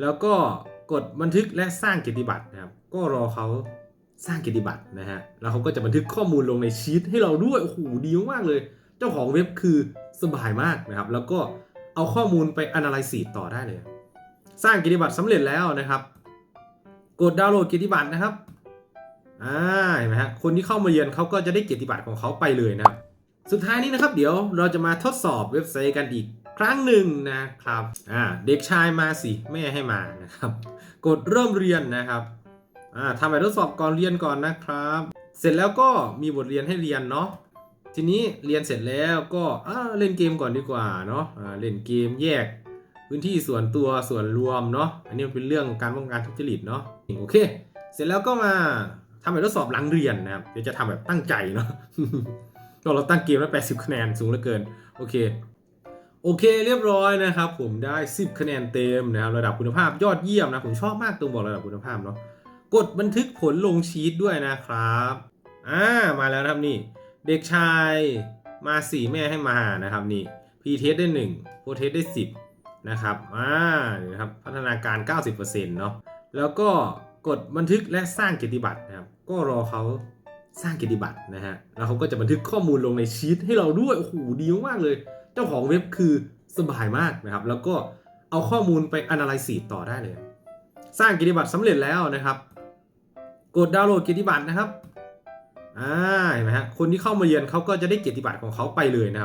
แล้วก็กดบันทึกและสร้างเกียรติบัตรนะครับ ก็รอเขาสร้างเกียรติบัตรนะฮะ แล้วเขาก็จะบันทึกข้อมูลลงในชีตให้เราด้วย โอ้โห ดีมากเลย เจ้าของเว็บคือสบายมากนะครับ แล้วก็เอาข้อมูลไป analyze ต่อได้เลย สร้างเกียรติบัตรสำเร็จแล้วนะครับ กดดาวน์โหลดเกียรติบัตรนะครับ อ่า เห็นไหมฮะ คนที่เข้ามาเรียนเขาก็จะได้เกียรติบัตรของเขาไปเลยนะครับ สุดท้ายนี้นะครับ เดี๋ยวเราจะมาทดสอบเว็บไซต์กันอีก ครั้งหนึ่งนะครับอ่าเด็กชายมาสิแม่ให้มานะครับ กดเริ่มเรียนนะครับอ่าทำแบบทดสอบก่อนเรียนก่อนนะครับ เสร็จแล้วก็มีบทเรียนให้เรียนเนาะทีนี้เรียนเสร็จแล้วก็อ่าเล่นเกมก่อนดีกว่าเนาะอ่าเล่นเกมแยกพื้นที่ส่วนตัวส่วนรวมเนาะอันนี้มันเป็นเรื่องการป้องกันทุจริตเนาะโอเค เสร็จแล้วก็มาทำแบบทดสอบหลังเรียนนะครับเดี๋ยวจะทำแบบตั้งใจเนาะก็เราตั้งเกมแล้ว80คะแนนสูงเหลือเกิน โอเค โอเคเรียบร้อยนะครับ ผมได้ 10 คะแนนเต็มนะครับระดับคุณภาพยอดเยี่ยมนะผมชอบมากตรงบอกระดับคุณภาพเนาะกดบันทึกผลลงชีตด้วยนะครับอ่ามาแล้วครับนี่เด็กชายมาสี่แม่ให้มานะครับนี่พีเทสได้1โพเทสได้ 10นะครับอ่านี่นะครับพัฒนาการ 90%เนาะแล้วก็กดบันทึกและสร้างเกียรติบัตรนะครับก็รอเขาสร้างเกียรติบัตรนะฮะแล้วเขาก็จะบันทึกข้อมูลลงในชีตให้เราด้วยโอ้โหดีมากเลย เจ้าของเว็บคือสบายมากนะครับ แล้วก็เอาข้อมูลไป analyze ต่อได้เลย สร้างกิจบัตรสำเร็จแล้วนะครับ กดดาวน์โหลดกิจบัตรนะครับอ่าเห็นไหมฮะคนที่เข้ามาเรียนเขาก็จะได้กิจบัตรของเขาไปเลยนะครับ